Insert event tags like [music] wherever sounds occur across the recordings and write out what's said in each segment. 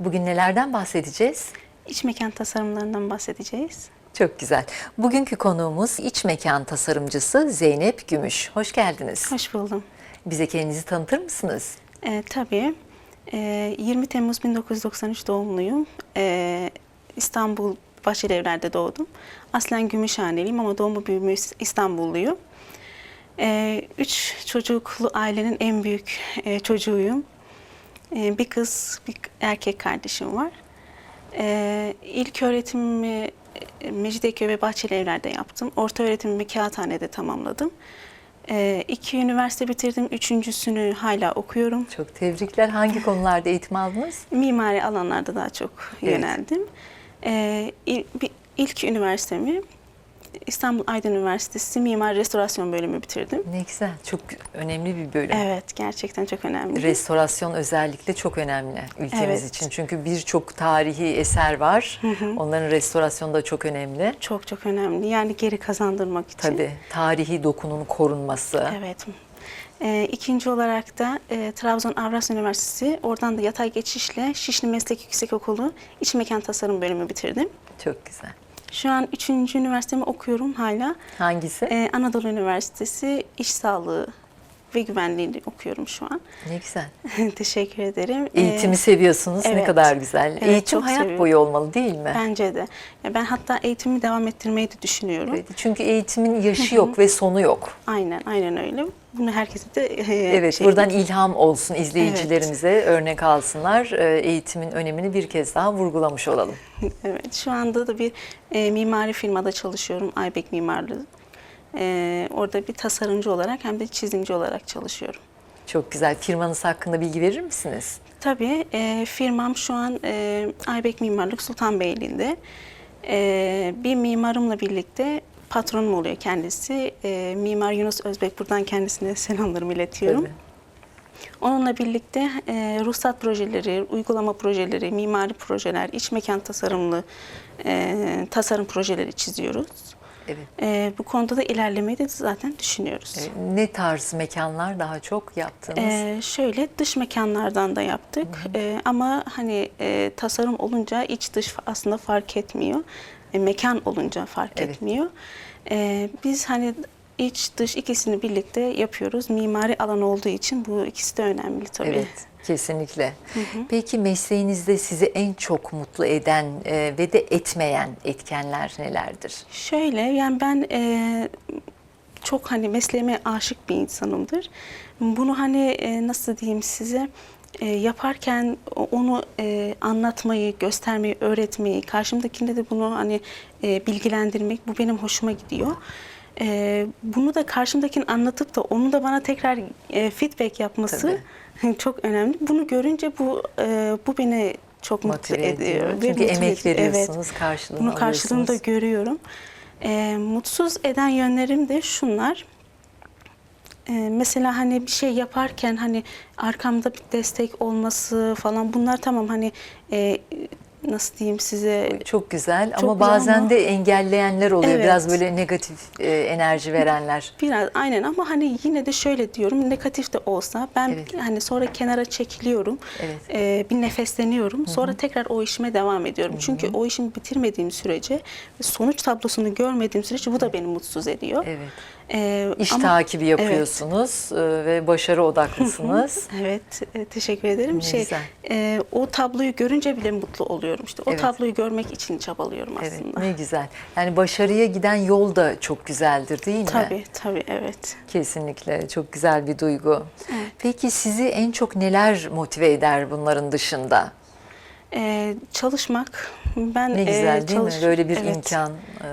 Bugün nelerden bahsedeceğiz? İç mekan tasarımlarından bahsedeceğiz. Çok güzel. Bugünkü konuğumuz iç mekan tasarımcısı Zeynep Gümüş. Hoş geldiniz. Hoş buldum. Bize kendinizi tanıtır mısınız? Ee, tabii. Ee, 20 Temmuz 1993 doğumluyum. Ee, İstanbul Bahçelievler'de doğdum. Aslen Gümüşhaneliyim ama doğumu büyümü İstanbulluyum. Ee, üç çocuklu ailenin en büyük e, çocuğuyum. Ee, bir kız, bir erkek kardeşim var. Ee, ilk öğretimimi e, Mecidiyeköy ve Bahçelievler'de yaptım. Orta öğretimimi Kağıthane'de tamamladım. Ee, iki üniversite bitirdim. Üçüncüsünü hala okuyorum. Çok tebrikler. Hangi konularda eğitim aldınız? Mimari alanlarda daha çok Evet. yöneldim. Ee, il- bir- ilk üniversitemi İstanbul Aydın Üniversitesi Mimar Restorasyon bölümü bitirdim. Ne güzel. Çok önemli bir bölüm. Evet, gerçekten çok önemli. Restorasyon özellikle çok önemli ülkemiz Evet. için. Çünkü birçok tarihi eser var. Onların restorasyonu da çok önemli. Çok çok önemli. Yani geri kazandırmak için. Tabii tarihi dokunun korunması. Evet. Ee, ikinci olarak da e, Trabzon Avrasya Üniversitesi, oradan da yatay geçişle Şişli Meslek Yüksekokulu İç Mekan Tasarım bölümü bitirdim. Çok güzel. Şu an üçüncü üniversitemi okuyorum hala. Hangisi? Ee, Anadolu Üniversitesi İş Sağlığı ve Güvenliği okuyorum şu an. ne güzel. [laughs] Teşekkür ederim. Ee, Eğitimi seviyorsunuz. Ne evet. kadar güzel. Evet, Eğitim hayat seviyorum. boyu olmalı değil mi? Bence de. Ya ben hatta eğitimimi devam ettirmeyi de düşünüyorum. Evet, Çünkü eğitimin yaşı yok ve sonu yok. Aynen, aynen öyle. Bunu herkese de e, Evet, şey- buradan ilham olsun izleyicilerimize, örnek alsınlar. Ee, Eğitimin önemini bir kez daha vurgulamış olalım. [laughs] Evet, şu anda da bir e, mimari firmada çalışıyorum. Aybek Mimarlığı. E, orada bir tasarımcı olarak hem de çizimci olarak çalışıyorum. Çok güzel. Firmanız hakkında bilgi verir misiniz? Tabii e, firmam şu an e, Aybek Mimarlık Sultanbeyli'nde. E, bir mimarımla birlikte patronum oluyor kendisi. E, Mimar Yunus Özbek. Buradan kendisine [laughs] selamlarımı iletiyorum. Tabii. Onunla birlikte e, ruhsat projeleri, uygulama projeleri, mimari projeler, iç mekan tasarımlı e, tasarım projeleri çiziyoruz. Evet. E, bu konuda da ilerlemeyi de zaten düşünüyoruz. Ee, Ne tarz mekanlar daha çok yaptığınız? Ee, şöyle dış mekanlardan da yaptık Ee, ama hani e, tasarım olunca iç dış aslında fark etmiyor. E, mekan olunca fark Evet. etmiyor. Ee, biz hani iç dış ikisini birlikte yapıyoruz. Mimari alan olduğu için bu ikisi de önemli tabii. Evet, kesinlikle. Peki mesleğinizde sizi en çok mutlu eden e, ve de etmeyen etkenler nelerdir? Şöyle yani ben e, çok hani mesleğime aşık bir insanımdır. Bunu hani e, nasıl diyeyim size e, yaparken onu e, anlatmayı, göstermeyi, öğretmeyi, karşımdakinde de bunu hani e, bilgilendirmek bu benim hoşuma gidiyor. E, bunu da karşımdakinin anlatıp da onu da bana tekrar e, feedback yapması [laughs] çok önemli. Bunu görünce bu e, bu beni çok mutlu Motive ediyor. ediyor. ve Çünkü motive emek ediyor. veriyorsunuz, karşılığını Bunu karşılığını da görüyorum. Ee, mutsuz eden yönlerim de şunlar. Ee, mesela hani bir şey yaparken hani arkamda bir destek olması falan bunlar tamam hani e, nasıl diyeyim size Çok güzel Çok ama güzel bazen ama- de engelleyenler oluyor. Evet. Biraz böyle negatif e, enerji verenler. Biraz aynen ama hani yine de şöyle diyorum negatif de olsa ben Evet. hani sonra kenara çekiliyorum. Evet. Ee, bir nefesleniyorum. Sonra tekrar o işime devam ediyorum. Çünkü o işimi bitirmediğim sürece sonuç tablosunu görmediğim sürece bu da beni mutsuz ediyor. Evet. Ee, İş ama- takibi Evet. yapıyorsunuz e, ve başarı odaklısınız. [laughs] Evet, e, teşekkür ederim. Ne şey, güzel. e, o tabloyu görünce bile mutlu oluyorum. İşte o Evet. tabloyu görmek için çabalıyorum evet, aslında. ne güzel. Yani başarıya giden yol da çok güzeldir değil mi? Tabii, tabii, evet. Kesinlikle çok güzel bir duygu. Peki sizi en çok neler motive eder bunların dışında? E, çalışmak, ben Ne e, güzel değil çalış- mi? Böyle bir evet, imkana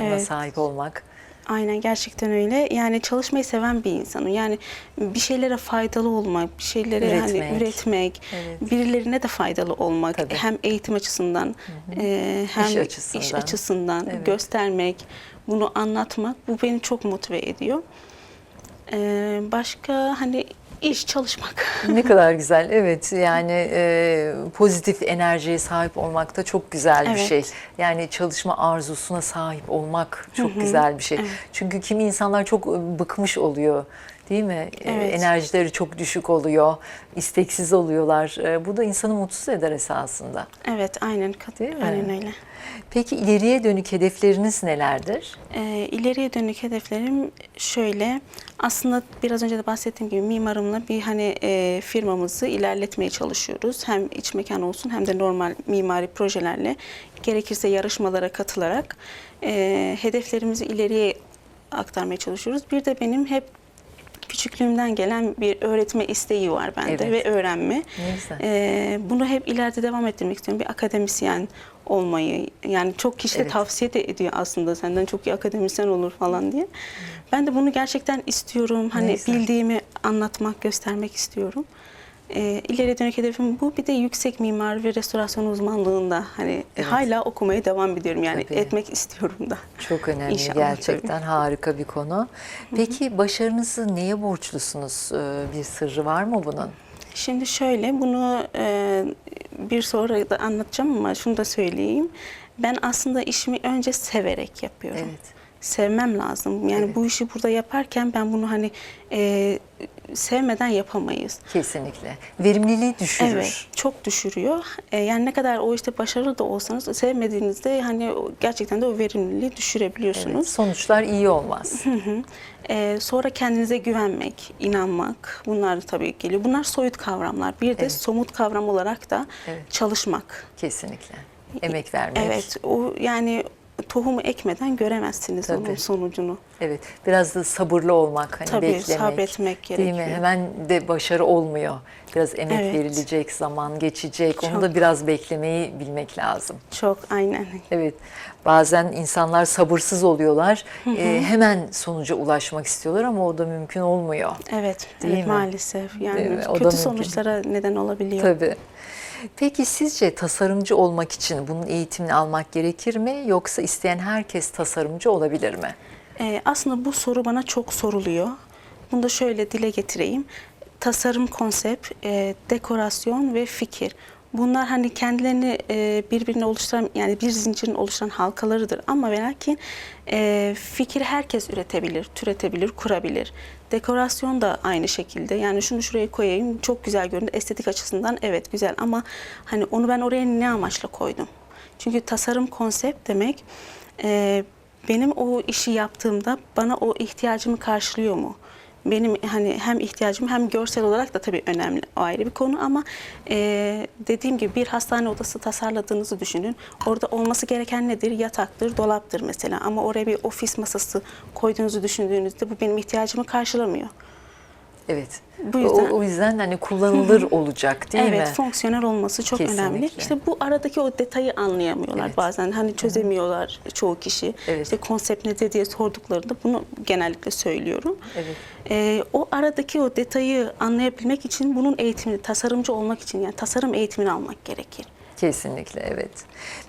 Evet. sahip olmak. Aynen gerçekten öyle. Yani çalışmayı seven bir insanım. Yani bir şeylere faydalı olmak, bir şeylere Üretmek. hani üretmek, Evet. birilerine de faydalı olmak. Tabii. Hem eğitim açısından, e, hem İş iş açısından. açısından, Evet. göstermek, bunu anlatmak bu beni çok motive ediyor. E, başka hani iş çalışmak. Ne kadar güzel. Evet yani e, pozitif enerjiye sahip olmak da çok güzel bir Evet. şey. Yani çalışma arzusuna sahip olmak çok güzel bir şey. Çünkü kimi insanlar çok bıkmış oluyor. Değil mi? E, Evet. enerjileri çok düşük oluyor, isteksiz oluyorlar. E, bu da insanı mutsuz eder esasında. Evet, aynen. Değil mi? Aynen öyle. Peki ileriye dönük hedefleriniz nelerdir? Ee, ileriye dönük hedeflerim şöyle. Aslında biraz önce de bahsettiğim gibi mimarımla bir hani e, firmamızı ilerletmeye çalışıyoruz. Hem iç mekan olsun hem de normal mimari projelerle gerekirse yarışmalara katılarak e, hedeflerimizi ileriye aktarmaya çalışıyoruz. Bir de benim hep küçüklüğümden gelen bir öğretme isteği var bende Evet. ve öğrenme. Ee, bunu hep ileride devam ettirmek istiyorum. Bir akademisyen olmayı. Yani çok kişi de Evet. tavsiye de ediyor aslında senden çok iyi akademisyen olur falan diye. Ben de bunu gerçekten istiyorum. Hani güzel. bildiğimi anlatmak, göstermek istiyorum. Ee, ileri dönük hedefim bu. Bir de yüksek mimari ve restorasyon uzmanlığında hani Evet. hala okumaya devam ediyorum. Yani Tabii. etmek istiyorum da. Çok önemli İnşallah gerçekten harika bir konu. Peki başarınızı neye borçlusunuz? Ee, Bir sırrı var mı bunun? Şimdi şöyle bunu e, bir sonra da anlatacağım ama şunu da söyleyeyim. Ben aslında işimi önce severek yapıyorum. Evet. Sevmem lazım. Yani Evet. bu işi burada yaparken ben bunu hani e, sevmeden yapamayız. Kesinlikle. Verimliliği düşürür. Evet, çok düşürüyor. E, yani ne kadar o işte başarılı da olsanız sevmediğinizde hani gerçekten de o verimliliği düşürebiliyorsunuz. Evet, sonuçlar iyi olmaz. Ee, sonra kendinize güvenmek, inanmak bunlar tabii geliyor. Bunlar soyut kavramlar. Bir de Evet. somut kavram olarak da Evet. çalışmak. Kesinlikle. Emek vermek. Evet, o yani tohumu ekmeden göremezsiniz Tabii. onun sonucunu. Evet. Biraz da sabırlı olmak, hani Tabii, beklemek. sabretmek Değil mi? gerekiyor. Hemen de başarı olmuyor. Biraz emek Evet. verilecek, zaman geçecek. Onu Çok. da biraz beklemeyi bilmek lazım. Çok aynen. Evet. Bazen insanlar sabırsız oluyorlar. Ee, hemen sonuca ulaşmak istiyorlar ama o da mümkün olmuyor. Evet, Değil evet mi? maalesef. Yani da kötü sonuçlara neden olabiliyor. Tabii. Peki sizce tasarımcı olmak için bunun eğitimini almak gerekir mi yoksa isteyen herkes tasarımcı olabilir mi? Ee, aslında bu soru bana çok soruluyor. Bunu da şöyle dile getireyim. Tasarım konsept, e, dekorasyon ve fikir. Bunlar hani kendilerini e, birbirine oluşturan yani bir zincirin oluşan halkalarıdır. Ama ve lakin e, fikri herkes üretebilir, türetebilir, kurabilir. Dekorasyon da aynı şekilde. Yani şunu şuraya koyayım çok güzel görünür. Estetik açısından evet güzel ama hani onu ben oraya ne amaçla koydum? Çünkü tasarım konsept demek e, benim o işi yaptığımda bana o ihtiyacımı karşılıyor mu? Benim hani hem ihtiyacım hem görsel olarak da tabii önemli o ayrı bir konu ama e, dediğim gibi bir hastane odası tasarladığınızı düşünün. Orada olması gereken nedir? Yataktır, dolaptır mesela ama oraya bir ofis masası koyduğunuzu düşündüğünüzde bu benim ihtiyacımı karşılamıyor. Evet. Bu yüzden- o, o yüzden hani kullanılır [laughs] olacak değil evet, mi? fonksiyonel olması çok Kesinlikle. önemli. İşte bu aradaki o detayı anlayamıyorlar Evet. bazen. Hani çözemiyorlar çoğu kişi. Evet. İşte konsept nedir diye sorduklarında bunu genellikle söylüyorum. Evet. Ee, o aradaki o detayı anlayabilmek için bunun eğitimini, tasarımcı olmak için yani tasarım eğitimini almak gerekir. Kesinlikle evet.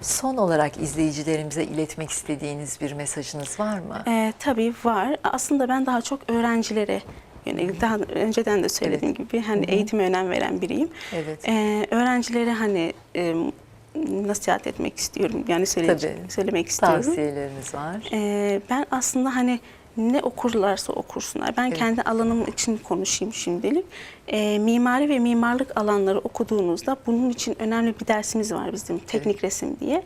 Son olarak izleyicilerimize iletmek istediğiniz bir mesajınız var mı? Ee, tabii var. Aslında ben daha çok öğrencilere yönelik, daha önceden de söylediğim gibi hani eğitime önem veren biriyim. Evet. Ee, öğrencilere hani e, nasihat etmek istiyorum. Yani söyle, Tabii. söylemek istiyorum. Tavsiyeleriniz var. Ee, ben aslında hani ne okurlarsa okursunlar. Ben Evet. kendi alanım için konuşayım şimdilik. Ee, mimari ve mimarlık alanları okuduğunuzda bunun için önemli bir dersimiz var bizim teknik resim diye.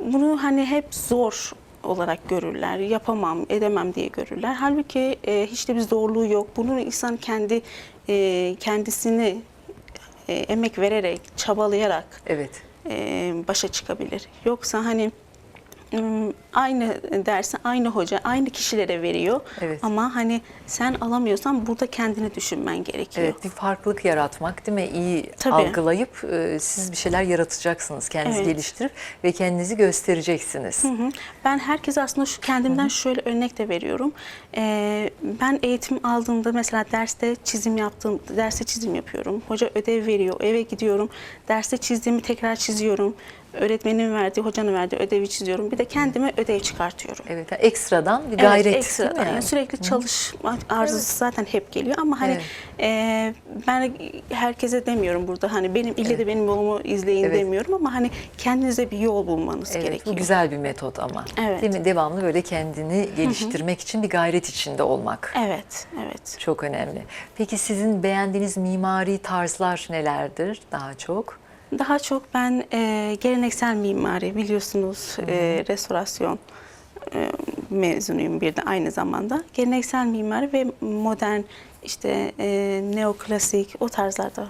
Bunu hani hep zor olarak görürler. Yapamam, edemem diye görürler. Halbuki e, hiç de bir zorluğu yok. Bunu insan kendi e, kendisini e, emek vererek, çabalayarak Evet. e, başa çıkabilir. Yoksa hani aynı dersi aynı hoca aynı kişilere veriyor Evet. ama hani sen alamıyorsan burada kendini düşünmen gerekiyor. Evet, bir farklılık yaratmak değil mi? İyi Tabii. algılayıp e, siz bir şeyler yaratacaksınız. Kendinizi Evet. geliştirip ve kendinizi göstereceksiniz. Hı hı. Ben herkese aslında şu kendimden şöyle örnek de veriyorum. Ee, ben eğitim aldığımda mesela derste çizim yaptığım, derste çizim yapıyorum. Hoca ödev veriyor, eve gidiyorum. Derste çizdiğimi tekrar çiziyorum. Öğretmenin verdiği, hocanın verdiği ödevi çiziyorum. Bir de kendime ödev çıkartıyorum. Evet, yani ekstradan bir gayret evet, değil ekstra. mi? Yani sürekli çalışma arzusu zaten hep geliyor ama hani Evet. e, ben herkese demiyorum burada hani benim ille de benim yolumu izleyin Evet. demiyorum ama hani kendinize bir yol bulmanız Evet, gerekiyor. bu güzel bir metot ama. Evet. Değil mi? Devamlı böyle kendini geliştirmek için bir gayret içinde olmak. Evet, evet. Çok önemli. Peki sizin beğendiğiniz mimari tarzlar nelerdir daha çok? Daha çok ben e, geleneksel mimari biliyorsunuz e, restorasyon e, mezunuyum bir de aynı zamanda. Geleneksel mimari ve modern işte e, neoklasik o tarzlarda.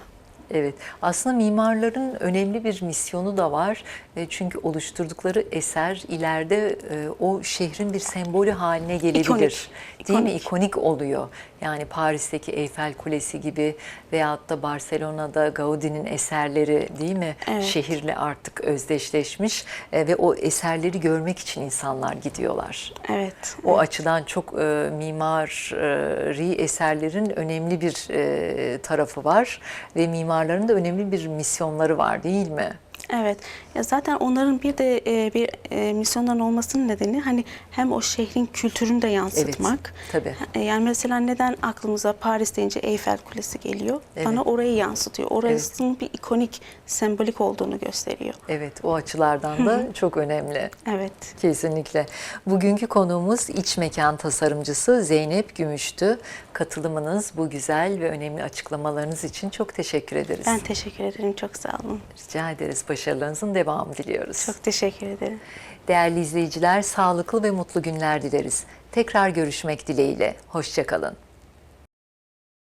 Evet, aslında mimarların önemli bir misyonu da var. E, Çünkü oluşturdukları eser ileride e, o şehrin bir sembolü haline gelebilir. İkonik, Değil mi? ikonik. İkonik oluyor. Yani Paris'teki Eyfel Kulesi gibi veyahut da Barcelona'da Gaudi'nin eserleri değil mi? Evet. Şehirle artık özdeşleşmiş e, ve o eserleri görmek için insanlar gidiyorlar. Evet. O açıdan çok e, mimari eserlerin önemli bir e, tarafı var ve mimarların da önemli bir misyonları var değil mi? Evet. Ya zaten onların bir de e, bir e, misyonların olmasının nedeni hani hem o şehrin kültürünü de yansıtmak. tabii. E, Yani mesela neden aklımıza Paris deyince Eyfel Kulesi geliyor? Evet. Bana orayı yansıtıyor. Orasının bir ikonik, sembolik olduğunu gösteriyor. Evet, o açılardan da çok önemli. Evet. Kesinlikle. Bugünkü konuğumuz iç mekan tasarımcısı Zeynep Gümüş'tü. Katılımınız, bu güzel ve önemli açıklamalarınız için çok teşekkür ederiz. Ben teşekkür ederim. Çok sağ olun. Rica ederiz. Başarılarınızın devamını diliyoruz. Çok teşekkür ederim. Değerli izleyiciler, sağlıklı ve mutlu günler dileriz. Tekrar görüşmek dileğiyle. Hoşçakalın.